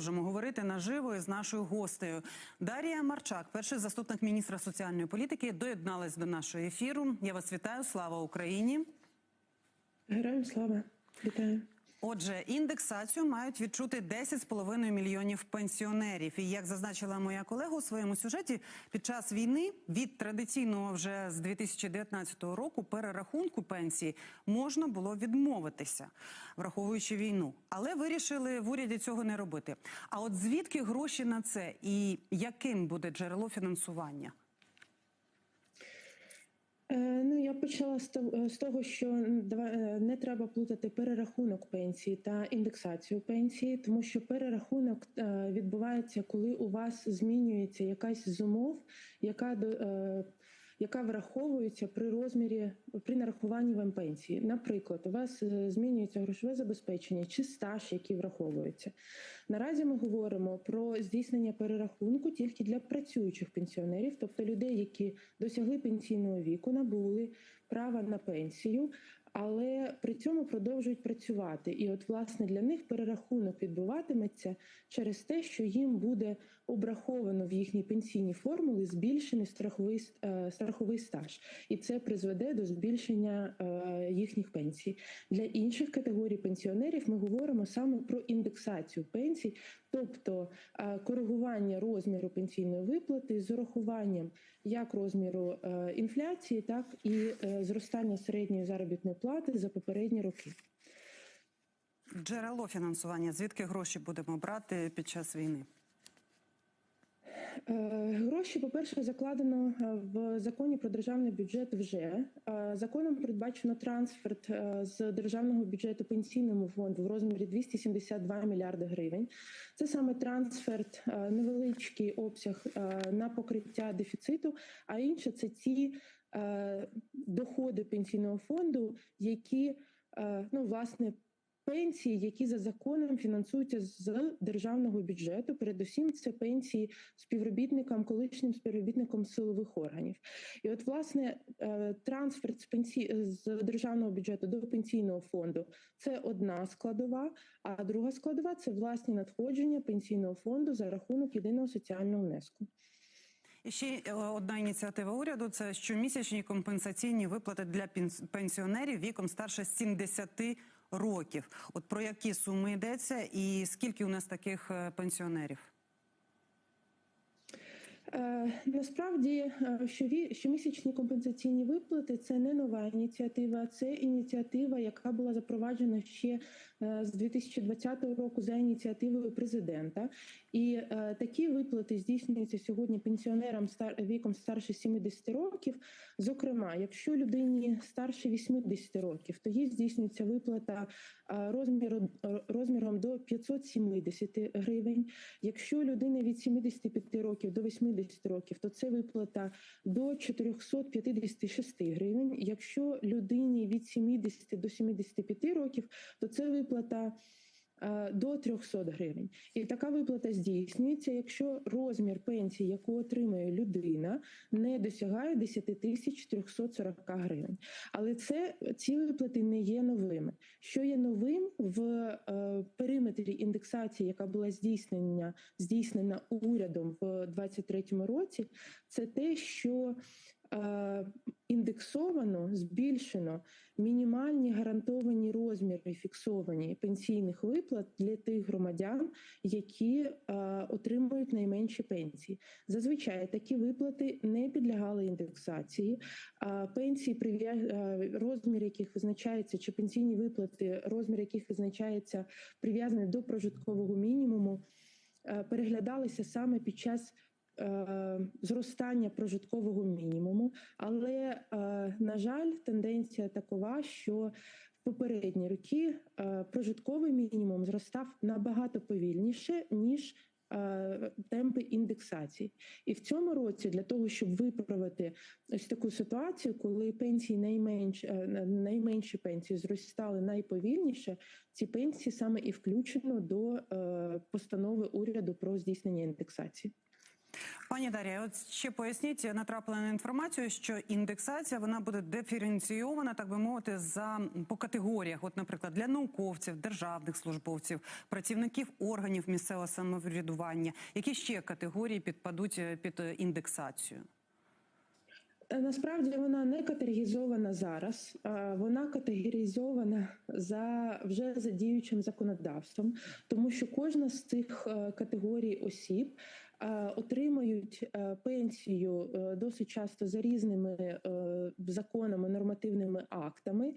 продовжимо говорити наживо із нашою гостею. Дарія Марчак, перший заступник міністра соціальної політики, доєдналась до нашого ефіру. Я вас вітаю. Слава Україні! Героям слава, вітаю. Отже, індексацію мають відчути 10,5 мільйонів пенсіонерів. І як зазначила моя колега у своєму сюжеті, під час війни від традиційного вже з 2019 року перерахунку пенсії можна було відмовитися, враховуючи війну, але вирішили в уряді цього не робити. А от звідки гроші на це і яким буде джерело фінансування? Е, Ну, я почала з того, що е, не треба плутати перерахунок пенсії та індексацію пенсії, тому що перерахунок е, відбувається, коли у вас змінюється якась з умов, яка яка враховується при розмірі при нарахуванні вам пенсії. Наприклад, у вас е, змінюється грошове забезпечення чи стаж, який враховується. Наразі ми говоримо про здійснення перерахунку тільки для працюючих пенсіонерів, тобто людей, які досягли пенсійного віку, набули права на пенсію. Але при цьому продовжують працювати, і от власне для них перерахунок відбуватиметься через те, що їм буде обраховано в їхній пенсійній формулі збільшений страховий е, страховий стаж, і це призведе до збільшення е, їхніх пенсій. Для інших категорій пенсіонерів ми говоримо саме про індексацію пенсій, тобто е, коригування розміру пенсійної виплати з урахуванням як розміру інфляції, так і зростання середньої заробітної плати за попередні роки. Джерело фінансування, звідки гроші будемо брати під час війни? Е, Гроші, по-перше, закладено е, в законі про державний бюджет. Вже Е, законом передбачено трансферт з державного бюджету пенсійному фонду в розмірі 272 мільярди гривень. Це саме трансферт, невеличкий обсяг на покриття дефіциту. А інше це ті доходи пенсійного фонду, які ну власне. Пенсії, які за законом фінансуються з державного бюджету, передусім це пенсії співробітникам, колишнім співробітникам силових органів. І от власне е, трансфер з пенсії з державного бюджету до пенсійного фонду це одна складова, а друга складова це власні надходження пенсійного фонду за рахунок єдиного соціального внеску. І ще е, одна ініціатива уряду це щомісячні компенсаційні виплати для пенсіонерів віком старше 70 років. От про які суми йдеться, і скільки у нас таких е, пенсіонерів? Е, Насправді, е, щомісячні компенсаційні виплати це не нова ініціатива, це ініціатива, яка була запроваджена ще з 2020 року за ініціативою президента. І е, такі виплати здійснюються сьогодні пенсіонерам віком старше 70 років. Зокрема, якщо людині старше 80 років, то їй здійснюється виплата е, розміру розміром до 570 гривень. Якщо людина від 75 років до 80 років, то це виплата до 456 гривень. Якщо людині від 70 до 75 років, то це виплата е, до 300 гривень. І така виплата здійснюється, якщо розмір пенсії, яку отримує людина, не досягає 10 тисяч 340 гривень. Але це ці виплати не є новими. Що є новим в е, периметрі індексації, яка була здійснена, здійснена урядом в 2023 році, це те, що індексовано, збільшено мінімальні гарантовані розміри фіксовані пенсійних виплат для тих громадян, які е, отримують найменші пенсії. Зазвичай такі виплати не підлягали індексації. Пенсії, е, розмір яких визначається, чи пенсійні виплати, розмір яких визначається прив'язаний до прожиткового мінімуму, е, переглядалися саме під час е, зростання прожиткового мінімуму. Але, е, на жаль, тенденція такова, що в попередні роки е, прожитковий мінімум зростав набагато повільніше, ніж е, темпи індексації. І в цьому році для того, щоб виправити ось таку ситуацію, коли пенсії найменш, е, найменші пенсії зростали найповільніше, ці пенсії саме і включено до е, постанови уряду про здійснення індексації. Пані Дар'я, от ще поясніть, натрапила на інформацію, що індексація вона буде диференційована, так би мовити, за по категоріях. От, наприклад, для науковців, державних службовців, працівників органів місцевого самоврядування. Які ще категорії підпадуть е, під е, індексацію? Е, Насправді вона не категоризована зараз, вона категоризована за вже за діючим законодавством, тому що кожна з цих категорій осіб отримують е, пенсію е, досить часто за різними е, законами, нормативними актами,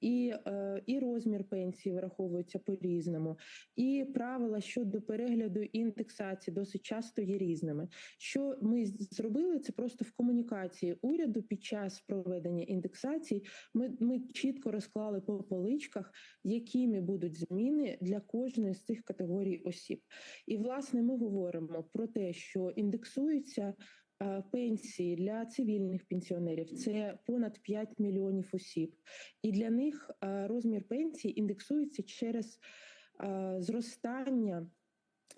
і, е, і розмір пенсії враховується по-різному, і правила щодо перегляду індексації досить часто є різними. Що ми зробили, це просто в комунікації уряду під час проведення індексації. Ми, ми чітко розклали по поличках, якими будуть зміни для кожної з цих категорій осіб. І власне ми говоримо про те, що індексуються. е, Пенсії для цивільних пенсіонерів це понад 5 мільйонів осіб, і для них е, розмір пенсії індексується через е, зростання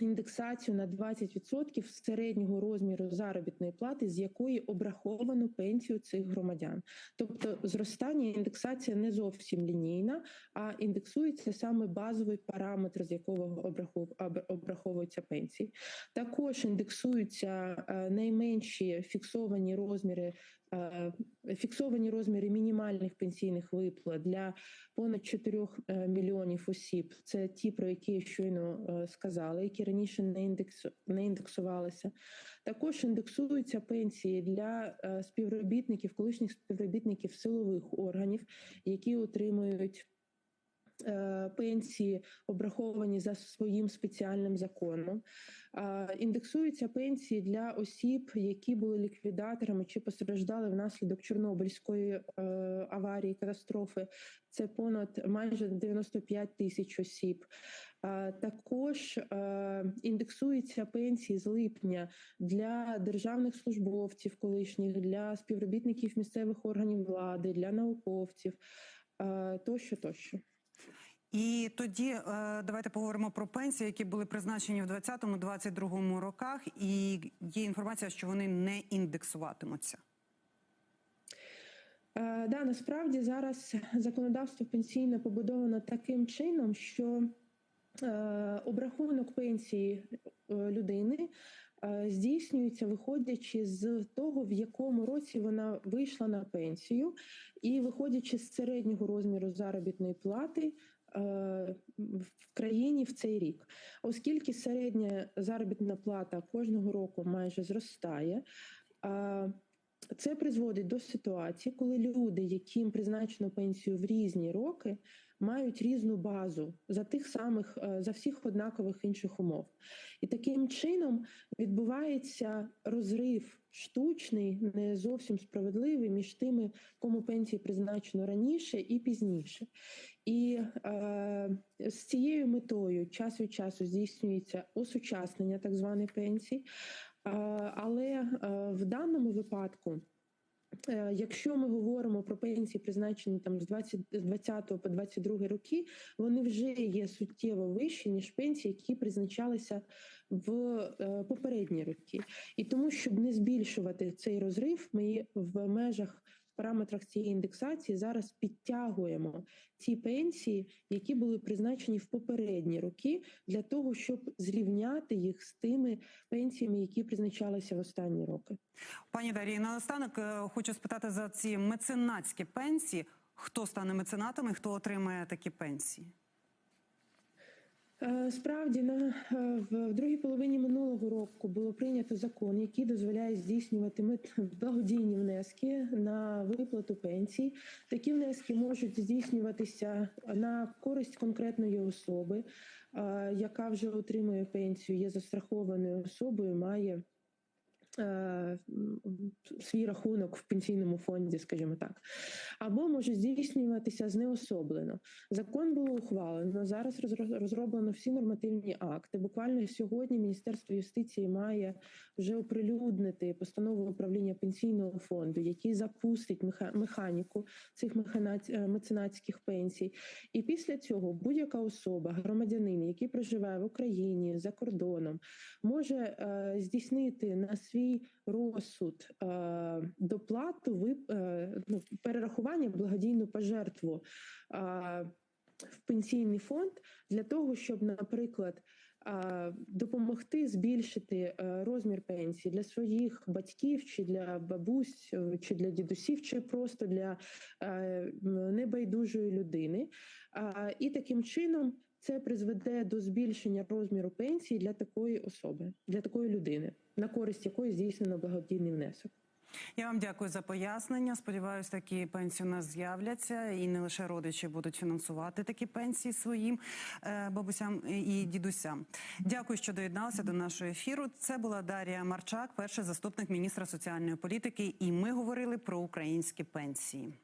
індексацію на 20% середнього розміру заробітної плати, з якої обраховано пенсію цих громадян. Тобто зростання індексація не зовсім лінійна, а індексується саме базовий параметр, з якого обрахов- об- обраховуються пенсії. Також індексуються е, найменші фіксовані розміри. Е, Фіксовані розміри мінімальних пенсійних виплат для понад 4 е, мільйонів осіб. Це ті, про які я щойно е, сказала, які раніше не індексу не індексувалися. Також індексуються пенсії для е, співробітників, колишніх співробітників силових органів, які отримують. Е, Пенсії обраховані за своїм спеціальним законом. Індексуються пенсії для осіб, які були ліквідаторами чи постраждали внаслідок Чорнобильської е, аварії, катастрофи. Це понад майже 95 тисяч осіб. Також е, індексуються пенсії з липня для державних службовців, колишніх, для співробітників місцевих органів влади, для науковців тощо, тощо. І тоді е, давайте поговоримо про пенсії, які були призначені в 2020-2022 роках, і є інформація, що вони не індексуватимуться. Е, Да, насправді зараз законодавство пенсійне побудовано таким чином, що е, обрахунок пенсії людини здійснюється виходячи з того, в якому році вона вийшла на пенсію, і виходячи з середнього розміру заробітної плати. Е, В країні в цей рік, оскільки середня заробітна плата кожного року майже зростає, це призводить до ситуації, коли люди, яким призначено пенсію в різні роки, мають різну базу за тих самих е, за всіх однакових інших умов, і таким чином відбувається розрив штучний, не зовсім справедливий між тими, кому пенсії призначено раніше і пізніше. І е, з цією метою час від часу здійснюється осучаснення так званої пенсії. Е, Але е, в даному випадку, якщо ми говоримо про пенсії, призначені там з 20, з 20 по 22 роки, вони вже є суттєво вищі ніж пенсії, які призначалися в е, попередні роки. І тому, щоб не збільшувати цей розрив, ми в межах параметрах цієї індексації зараз підтягуємо ті пенсії, які були призначені в попередні роки, для того, щоб зрівняти їх з тими пенсіями, які призначалися в останні роки. Пані Дарії, наостанок е, хочу спитати за ці меценатські пенсії. Хто стане меценатами, хто отримає такі пенсії? Е, Справді на е, в другій половині минулого року було прийнято закон, який дозволяє здійснювати благодійні внески на виплату пенсій. Такі внески можуть здійснюватися на користь конкретної особи, е, яка вже отримує пенсію, є застрахованою особою, має свій рахунок в пенсійному фонді, скажімо так, або може здійснюватися знеособлено. Закон було ухвалено. Зараз розроблено всі нормативні акти. Буквально сьогодні Міністерство юстиції має вже оприлюднити постанову управління пенсійного фонду, який запустить механіку цих е, меценатських пенсій. І після цього будь-яка особа, громадянин, який проживає в Україні за кордоном, може е, здійснити на свій розсуд е, доплату е, ну, перерахування благодійну пожертву е, в пенсійний фонд для того, щоб, наприклад, допомогти збільшити розмір пенсії для своїх батьків, чи для бабусь, чи для дідусів, чи просто для небайдужої людини. І таким чином це призведе до збільшення розміру пенсії для такої особи, для такої людини, на користь якої здійснено благодійний внесок. Я вам дякую за пояснення. Сподіваюсь, такі пенсії у нас з'являться, і не лише родичі будуть фінансувати такі пенсії своїм е, бабусям і дідусям. Дякую, що доєдналися до нашого ефіру. Це була Дарія Марчак, перший заступник міністра соціальної політики, і ми говорили про українські пенсії.